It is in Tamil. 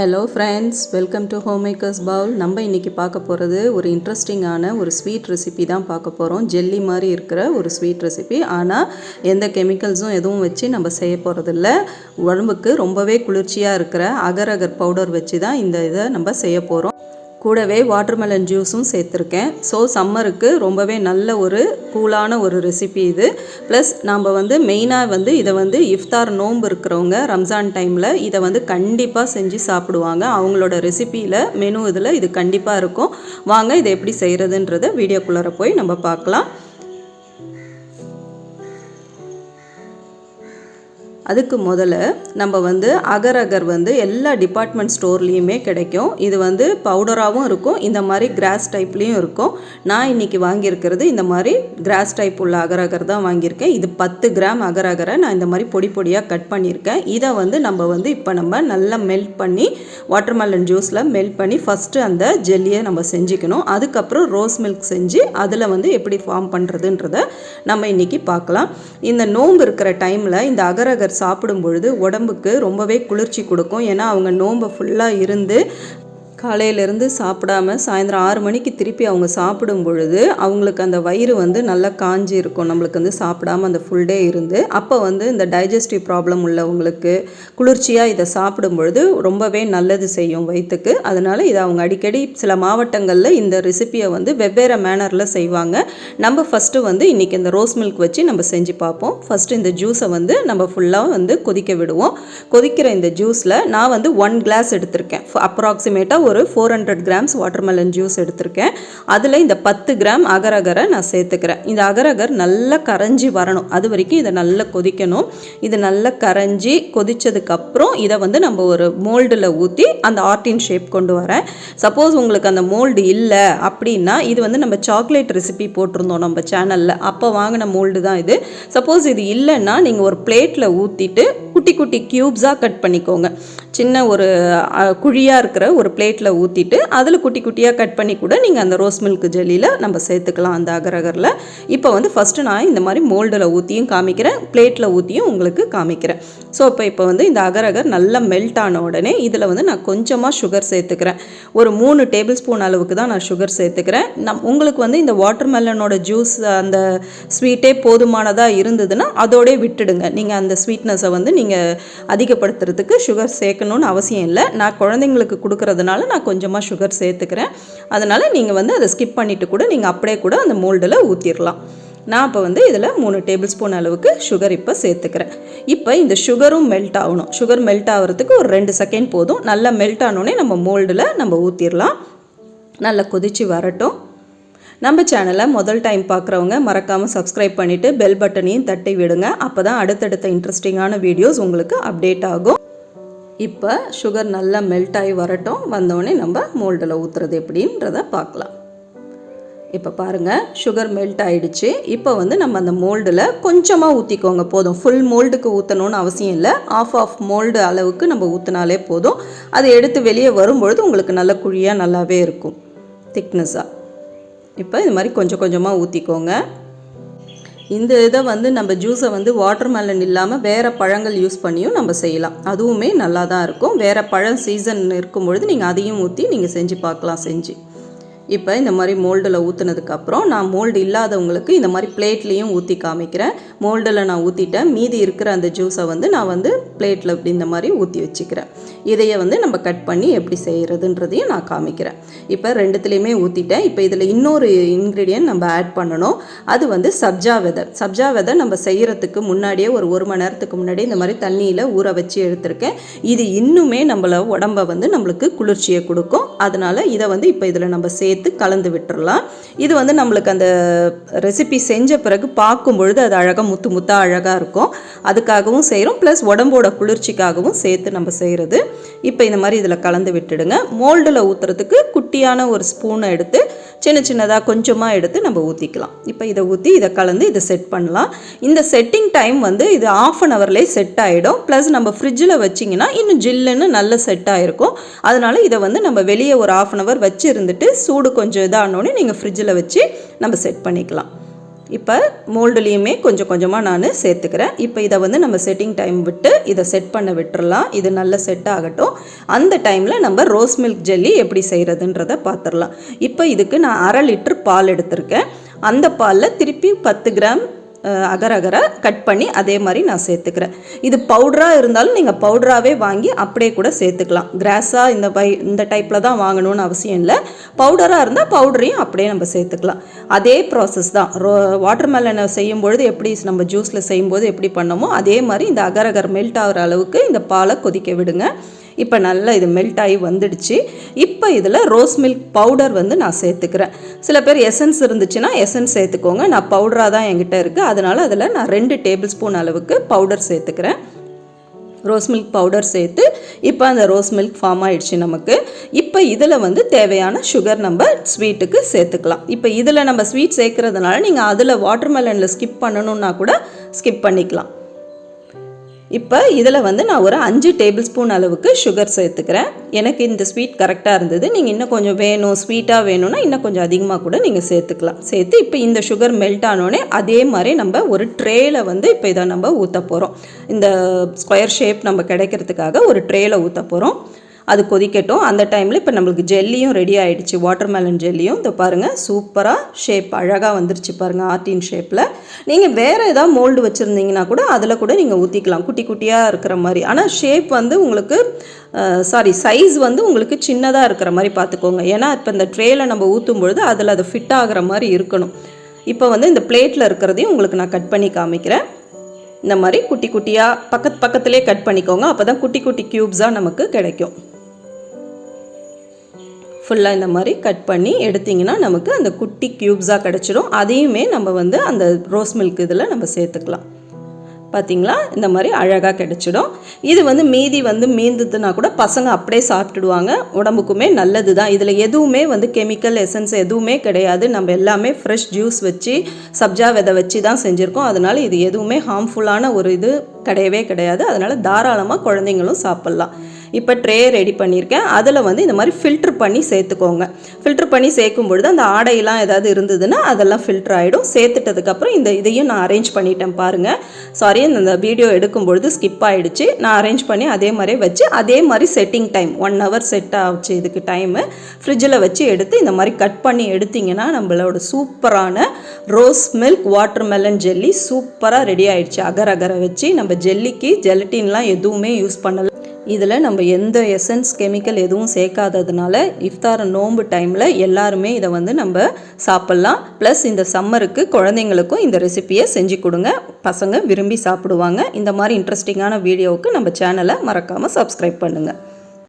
Hello friends welcome to home makers bowl நம்ம இன்றைக்கி பார்க்க போகிறது ஒரு இன்ட்ரெஸ்டிங்கான ஒரு ஸ்வீட் ரெசிபி தான் பார்க்க போகிறோம் ஜெல்லி மாதிரி இருக்கிற ஒரு ஸ்வீட் ரெசிபி ஆனால் எந்த கெமிக்கல்ஸும் எதுவும் வச்சு நம்ம செய்ய போகிறதில்ல உடம்புக்கு ரொம்பவே குளிர்ச்சியாக இருக்கிற அகர் அகர் பவுடர் வச்சு தான் இந்த இதை நம்ம செய்ய போகிறோம் கூடவே வாட்டர்மெலன் ஜூஸும் சேர்த்துருக்கேன். ஸோ சம்மருக்கு ரொம்பவே நல்ல ஒரு கூலான ஒரு ரெசிபி இது. ப்ளஸ் நம்ம வந்து மெயினாக வந்து இதை வந்து இஃப்தார் நோன்பு இருக்கிறவங்க ரம்ஜான் டைமில் இதை வந்து கண்டிப்பாக செஞ்சு சாப்பிடுவாங்க. அவங்களோட ரெசிப்பியில் மெனு இதில் இது கண்டிப்பாக இருக்கும். வாங்க இதை எப்படி செய்கிறதுன்றத வீடியோக்குள்ளார போய் நம்ம பார்க்கலாம். அதுக்கு முதல்ல நம்ம வந்து அகர் அகர் வந்து எல்லா டிபார்ட்மெண்ட் ஸ்டோர்லேயுமே கிடைக்கும். இது வந்து பவுடராகவும் இருக்கும். இந்த மாதிரி கிராஸ் டைப்லேயும் இருக்கும். நான் இன்றைக்கி வாங்கியிருக்கிறது இந்த மாதிரி கிராஸ் டைப் உள்ள அகர் அகர் தான் வாங்கியிருக்கேன். இது பத்து கிராம் அகர் அகரை நான் இந்த மாதிரி பொடி பொடியாக கட் பண்ணியிருக்கேன். இதை வந்து நம்ம வந்து இப்போ நம்ம நல்லா மெல்ட் பண்ணி வாட்டர்மெலன் ஜூஸில் மெல்ட் பண்ணி ஃபஸ்ட்டு அந்த ஜெல்லியை நம்ம செஞ்சுக்கணும். அதுக்கப்புறம் ரோஸ் மில்க் செஞ்சு அதில் வந்து எப்படி ஃபார்ம் பண்ணுறதுன்றத நம்ம இன்றைக்கி பார்க்கலாம். இந்த நோம்பு இருக்கிற டைமில் இந்த அகரகர் சாப்பிடும் பொழுது உடம்புக்கு ரொம்பவே குளிர்ச்சி கொடுக்கும். ஏன்னா அவங்க நோம்பை ஃபுல்லாக இருந்து காலையிலேருந்து சாப்பிடாம சாயந்தரம் ஆறு மணிக்கு திருப்பி அவங்க சாப்பிடும் பொழுது அவங்களுக்கு அந்த வயிறு வந்து நல்லா காஞ்சி இருக்கும். நம்மளுக்கு வந்து சாப்பிடாம அந்த ஃபுல் டே இருந்து அப்போ வந்து இந்த டைஜஸ்டிவ் ப்ராப்ளம் உள்ளவங்களுக்கு குளிர்ச்சியாக இதை சாப்பிடும் பொழுது ரொம்பவே நல்லது செய்யும் வயிற்றுக்கு அதனால் இதை அவங்க அடிக்கடி சில மாவட்டங்களில் இந்த ரெசிப்பியை வந்து வெவ்வேறு மேனரில் செய்வாங்க. நம்ம ஃபஸ்ட்டு வந்து இன்றைக்கி இந்த ரோஸ் மில்க் வச்சு நம்ம செஞ்சு பார்ப்போம். ஃபஸ்ட்டு இந்த ஜூஸை வந்து நம்ம ஃபுல்லாக வந்து கொதிக்க விடுவோம். கொதிக்கிற இந்த ஜூஸில் நான் வந்து ஒன் கிளாஸ் எடுத்திருக்கேன். அப்ராக்சிமேட்டாக ஒரு four hundred grams watermelon juice எடுத்திருக்கேன். அதில் இந்த பத்து கிராம் அகரகரை நான் சேர்த்துக்கிறேன். இந்த அகரகர் நல்லா கரைஞ்சி வரணும். அது வரைக்கும் இதை நல்லா கொதிக்கணும். இது நல்லா கரைஞ்சி கொதித்ததுக்கப்புறம் இதை வந்து நம்ம ஒரு மோல்டில் ஊற்றி அந்த ஆர்டின் ஷேப் கொண்டு வரேன். சப்போஸ் உங்களுக்கு அந்த மோல்டு இல்லை அப்படின்னா இது வந்து நம்ம சாக்லேட் ரெசிபி போட்டிருந்தோம் நம்ம சேனலில் அப்போ வாங்கின மோல்டு தான் இது. சப்போஸ் இது இல்லைன்னா நீங்கள் ஒரு பிளேட்டில் ஊற்றிட்டு குட்டி குட்டி க்யூப்ஸாக கட் பண்ணிக்கோங்க. சின்ன ஒரு குழியாக இருக்கிற ஒரு பிளேட் பிளேட்டில் ஊற்றிட்டு அதில் குட்டி குட்டியாக கட் பண்ணி கூட நீங்கள் அந்த ரோஸ் மில்க் ஜெல்லியில் நம்ம சேர்த்துக்கலாம் அந்த அகரகரில். இப்போ வந்து ஃபஸ்ட்டு நான் இந்த மாதிரி மோல்டில் ஊற்றியும் காமிக்கிறேன் பிளேட்டில் ஊற்றியும் உங்களுக்கு காமிக்கிறேன். ஸோ இப்போ இப்போ வந்து இந்த அகரகர் நல்லா மெல்ட் ஆன உடனே இதில் வந்து நான் கொஞ்சமாக சுகர் சேர்த்துக்கிறேன். ஒரு மூணு டேபிள் ஸ்பூன் அளவுக்கு தான் நான் சுகர் சேர்த்துக்கிறேன். நம் உங்களுக்கு வந்து இந்த வாட்டர் மெலனோட ஜூஸ் அந்த ஸ்வீட்டே போதுமானதாக இருந்ததுன்னா அதோடே விட்டுடுங்க. நீங்கள் அந்த ஸ்வீட்னஸை வந்து நீங்கள் அதிகப்படுத்துறதுக்கு சுகர் சேர்க்கணும்னு அவசியம் இல்லை. நான் குழந்தைங்களுக்கு கொடுக்கறதுனால நான் கொஞ்சமாக சுகர் சேர்த்துக்கிறேன். அதனால் நீங்கள் வந்து அதை ஸ்கிப் பண்ணிவிட்டு கூட நீங்கள் அப்படியே கூட அந்த மோல்டில் ஊற்றிடலாம் நான் இப்போ வந்து இதில் மூணு டேபிள் ஸ்பூன் அளவுக்கு சுகர் இப்போ சேர்த்துக்கிறேன். இப்போ இந்த சுகரும் மெல்ட் ஆகணும். சுகர் மெல்ட் ஆகிறதுக்கு ஒரு ரெண்டு செகண்ட் போதும். நல்லா மெல்ட் ஆனோடனே நம்ம மோல்டில் நம்ம ஊற்றிடலாம் நல்லா கொதித்து வரட்டும். நம்ம சேனலை முதல் டைம் பார்க்குறவங்க மறக்காமல் சப்ஸ்கிரைப் பண்ணிவிட்டு பெல் பட்டனையும் தட்டி விடுங்க. அப்போ தான் அடுத்தடுத்த இன்ட்ரெஸ்டிங்கான வீடியோஸ் உங்களுக்கு அப்டேட் ஆகும். இப்போ சுகர் நல்லா மெல்ட் ஆகி வரட்டும். வந்தோடனே நம்ம மோல்டில் ஊற்றுறது எப்படின்றத பார்க்கலாம். இப்போ பாருங்கள் சுகர் மெல்ட் ஆகிடுச்சு இப்போ வந்து நம்ம அந்த மோல்டில் கொஞ்சமாக ஊற்றிக்கோங்க போதும். ஃபுல் மோல்டுக்கு ஊற்றணும்னு அவசியம் இல்லை. ஆஃப் ஆஃப் மோல்டு அளவுக்கு நம்ம ஊற்றினாலே போதும். அதை எடுத்து வெளியே வரும்பொழுது உங்களுக்கு நல்ல குழியாக நல்லாவே இருக்கும். திக்னஸாக இப்போ இது மாதிரி கொஞ்சம் கொஞ்சமாக ஊற்றிக்கோங்க இந்த இதை வந்து நம்ம ஜூஸை வந்து வாட்டர் மெலன் இல்லாமல் வேறு பழங்கள் யூஸ் பண்ணியும் நம்ம செய்யலாம். அதுவுமே நல்லா தான் இருக்கும். வேறு பழம் சீசன் இருக்கும் பொழுது நீங்கள் அதையும் ஊற்றி நீங்கள் செஞ்சு பார்க்கலாம் செஞ்சு. இப்போ இந்த மாதிரி மோல்டில் ஊற்றுனதுக்கப்புறம் நான் மோல்டு இல்லாதவங்களுக்கு இந்த மாதிரி பிளேட்லேயும் ஊற்றி காமிக்கிறேன். மோல்டில் நான் ஊற்றிட்டேன் மீதி இருக்கிற அந்த ஜூஸை வந்து நான் வந்து பிளேட்டில் இப்படி இந்த மாதிரி ஊற்றி வச்சுக்கிறேன். இதையை வந்து நம்ம கட் பண்ணி எப்படி செய்கிறதுன்றதையும் நான் காமிக்கிறேன். இப்போ ரெண்டுத்துலேயுமே ஊற்றிட்டேன் இப்போ இதில் இன்னொரு இன்க்ரீடியன்ட் நம்ம ஆட் பண்ணணும். அது வந்து சப்ஜா விதை. சப்ஜா விதை நம்ம செய்கிறதுக்கு முன்னாடியே ஒரு ஒரு மணி நேரத்துக்கு முன்னாடி இந்த மாதிரி தண்ணியில் ஊற வச்சு எடுத்திருக்கேன். இது இன்னுமே நம்மள உடம்பை வந்து நம்மளுக்கு குளிர்ச்சியை கொடுக்கும். அதனால் இதை வந்து இப்போ இதில் நம்ம சேர்த்து சேர்த்து கலந்து விட்டுறலாம். இது வந்து நம்மளுக்கு அந்த ரெசிபி செஞ்ச பிறகு பார்க்கும் பொழுது அது அழகாக முத்து முத்தாக அழகாக இருக்கும். அதுக்காகவும் செய்கிறோம் ப்ளஸ் உடம்போட குளிர்ச்சிக்காகவும் சேர்த்து நம்ம செய்கிறது இப்போ இந்த மாதிரி இதில் கலந்து விட்டுடுங்க. மோல்டில் ஊற்றுறதுக்கு குட்டியான ஒரு ஸ்பூனை எடுத்து சின்ன சின்னதாக கொஞ்சமாக எடுத்து நம்ம ஊற்றிக்கலாம் இப்போ இதை ஊற்றி இதை கலந்து இதை செட் பண்ணலாம். இந்த செட்டிங் டைம் வந்து இது ஆஃப் அன் ஹவர்லேயே செட் ஆகிடும் ப்ளஸ் நம்ம ஃப்ரிட்ஜில் வச்சிங்கன்னா இன்னும் ஜில்லுன்னு நல்ல செட் ஆகிருக்கும் அதனால் இதை வந்து நம்ம வெளியே ஒரு ஆஃப் அன் ஹவர் வச்சு இருந்துட்டு சூடு கொஞ்சம் இதானோடனே நீங்கள் ஃப்ரிட்ஜ் ஃப்ரிட்ஜில் வச்சு நம்ம செட் பண்ணிக்கலாம். இப்போ மோல்டுலேயுமே கொஞ்சம் கொஞ்சமாக நான் சேர்த்துக்கிறேன். இப்போ இதை வந்து நம்ம செட்டிங் டைம் விட்டு இதை செட் பண்ண விட்டுறலாம். இது நல்ல செட் ஆகட்டும். அந்த டைமில் நம்ம ரோஸ் மில்க் ஜெல்லி எப்படி செய்கிறதுன்றத பார்த்துடலாம் இப்போ இதுக்கு நான் அரை லிட்டர் பால் எடுத்திருக்கேன். அந்த பாலில் திருப்பி பத்து கிராம் அகர அகர கட் பண்ணி அதே மாதிரி நான் சேர்த்துக்கிறேன். இது பவுடராக இருந்தாலும் நீங்கள் பவுடராகவே வாங்கி அப்படியே கூட சேர்த்துக்கலாம். கிராஸாக இந்த பை இந்த டைப்பில் தான் வாங்கணும்னு அவசியம் இல்லை. பவுடராக இருந்தால் பவுடரையும் அப்படியே நம்ம சேர்த்துக்கலாம். அதே ப்ராசஸ் தான். ரோ வாட்டர் மெலனை எப்படி நம்ம ஜூஸில் செய்யும்போது எப்படி பண்ணோமோ அதே மாதிரி இந்த அகரகர் மெல்ட் ஆகிற அளவுக்கு இந்த பாலை கொதிக்க விடுங்க. இப்போ நல்லா இது மெல்ட் ஆகி வந்துடுச்சு. இப்போ இதில் ரோஸ் மில்க் பவுடர் வந்து நான் சேர்த்துக்கிறேன். சில பேர் எசன்ஸ் இருந்துச்சுன்னா எசன்ஸ் சேர்த்துக்கோங்க. நான் பவுடராக தான் என்கிட்ட இருக்குது அதனால் அதில் நான் ரெண்டு டேபிள் ஸ்பூன் அளவுக்கு பவுடர் சேர்த்துக்கிறேன். ரோஸ் மில்க் பவுடர் சேர்த்து இப்போ அந்த ரோஸ் மில்க் ஃபார்ம் ஆயிடுச்சு நமக்கு. இப்போ இதில் வந்து தேவையான சுகர் நம்ம ஸ்வீட்டுக்கு சேர்த்துக்கலாம். இப்போ இதில் நம்ம ஸ்வீட் சேர்க்குறதுனால நீங்கள் அதில் வாட்டர்மெலனில் ஸ்கிப் பண்ணணுன்னா கூட ஸ்கிப் பண்ணிக்கலாம். இப்போ இதில் வந்து நான் ஒரு அஞ்சு டேபிள் ஸ்பூன் அளவுக்கு சுகர் சேர்த்துக்கிறேன். எனக்கு இந்த ஸ்வீட் கரெக்டாக இருந்தது. நீங்கள் இன்னும் கொஞ்சம் வேணும் ஸ்வீட்டாக வேணும்னா இன்னும் கொஞ்சம் அதிகமாக கூட நீங்கள் சேர்த்துக்கலாம். சேர்த்து இப்போ இந்த சுகர் மெல்ட் ஆனோடனே அதே மாதிரி நம்ம ஒரு ட்ரேயில் வந்து இப்போ இதை நம்ம ஊற்ற போகிறோம் இந்த ஸ்கொயர் ஷேப் நம்ம கிடைக்கிறதுக்காக ஒரு ட்ரேயில் ஊற்ற போகிறோம் அது கொதிக்கட்டும். அந்த டைமில் இப்போ நம்மளுக்கு ஜெல்லியும் ரெடி ஆகிடுச்சு வாட்டர்மெலன் ஜெல்லியும். இதை பாருங்கள் சூப்பராக ஷேப் அழகாக வந்துருச்சு பாருங்கள் ஆர்டின் ஷேப்பில் நீங்கள் வேறு ஏதாவது மோல்டு வச்சுருந்தீங்கன்னா கூட அதில் கூட நீங்கள் ஊற்றிக்கலாம் குட்டி குட்டியாக இருக்கிற மாதிரி. ஆனால் ஷேப் வந்து உங்களுக்கு சாரி சைஸ் வந்து உங்களுக்கு சின்னதாக இருக்கிற மாதிரி பார்த்துக்கோங்க ஏன்னா இப்போ இந்த ட்ரேயில் நம்ம ஊற்றும் பொழுது அதில் அது ஃபிட் ஆகிற மாதிரி இருக்கணும். இப்போ வந்து இந்த பிளேட்டில் இருக்கிறதையும் உங்களுக்கு நான் கட் பண்ணி காமிக்கிறேன். இந்த மாதிரி குட்டி குட்டியாக பக்கத்து பக்கத்துலேயே கட் பண்ணிக்கோங்க. அப்போ தான் குட்டி குட்டி க்யூப்ஸாக நமக்கு கிடைக்கும். ஃபுல்லாக இந்த மாதிரி கட் பண்ணி எடுத்திங்கன்னா நமக்கு அந்த குட்டி க்யூப்ஸாக கிடச்சிடும் அதையுமே நம்ம வந்து அந்த ரோஸ் மில்க் இதில் நம்ம சேர்த்துக்கலாம். பார்த்தீங்களா இந்த மாதிரி அழகாக கிடச்சிடும். இது வந்து மீதி வந்து மீந்ததுன்னா கூட பசங்க அப்படியே சாப்பிட்டுடுவாங்க. உடம்புக்குமே நல்லது தான் இதில் எதுவுமே வந்து கெமிக்கல் எசன்ஸ் எதுவுமே கிடையாது. நம்ம எல்லாமே ஃப்ரெஷ் ஜூஸ் வச்சு சப்ஜா விதை வச்சு தான் செஞ்சுருக்கோம். அதனால் இது எதுவுமே ஹார்ம்ஃபுல்லான ஒரு இது கிடையவே கிடையாது. அதனால் தாராளமாக குழந்தைங்களும் சாப்பிட்லாம். இப்போ ட்ரே ரெடி பண்ணியிருக்கேன். அதில் வந்து இந்த மாதிரி ஃபில்ட்ரு பண்ணி சேர்த்துக்கோங்க. ஃபில்ட்ரு பண்ணி சேர்க்கும் பொழுது அந்த ஆடையெல்லாம் ஏதாவது இருந்ததுன்னா அதெல்லாம் ஃபில்டர் ஆகிடும் சேர்த்துட்டதுக்கப்புறம் இந்த இதையும் நான் அரேஞ்ச் பண்ணிட்டேன் பாருங்கள் சாரி இந்த வீடியோ எடுக்கும் பொழுது ஸ்கிப் ஆகிடுச்சு நான் அரேஞ்ச் பண்ணி அதே மாதிரியே வச்சு அதே மாதிரி setting time one hour set ஆச்சு இதுக்கு டைமு ஃப்ரிட்ஜில் வச்சு எடுத்து இந்த மாதிரி கட் பண்ணி எடுத்திங்கன்னா நம்மளோட சூப்பரான rose milk water melon jelly சூப்பராக ரெடி ஆகிடுச்சு அகர் அகரை வச்சு நம்ம ஜெல்லிக்கு ஜெலட்டின்லாம் எதுவுமே யூஸ் பண்ணலை. இதில் நம்ம எந்த எசன்ஸ் கெமிக்கல் எதுவும் சேர்க்காததுனால இஃப்தார் நோன்பு டைமில் எல்லாருமே இதை வந்து நம்ம சாப்பிட்லாம். ப்ளஸ் இந்த சம்மருக்கு குழந்தைங்களுக்கும் இந்த ரெசிபியை செஞ்சு கொடுங்க. பசங்க விரும்பி சாப்பிடுவாங்க. இந்த மாதிரி இன்ட்ரெஸ்டிங்கான வீடியோவுக்கு நம்ம சேனலை மறக்காமல் சப்ஸ்கிரைப் பண்ணுங்கள்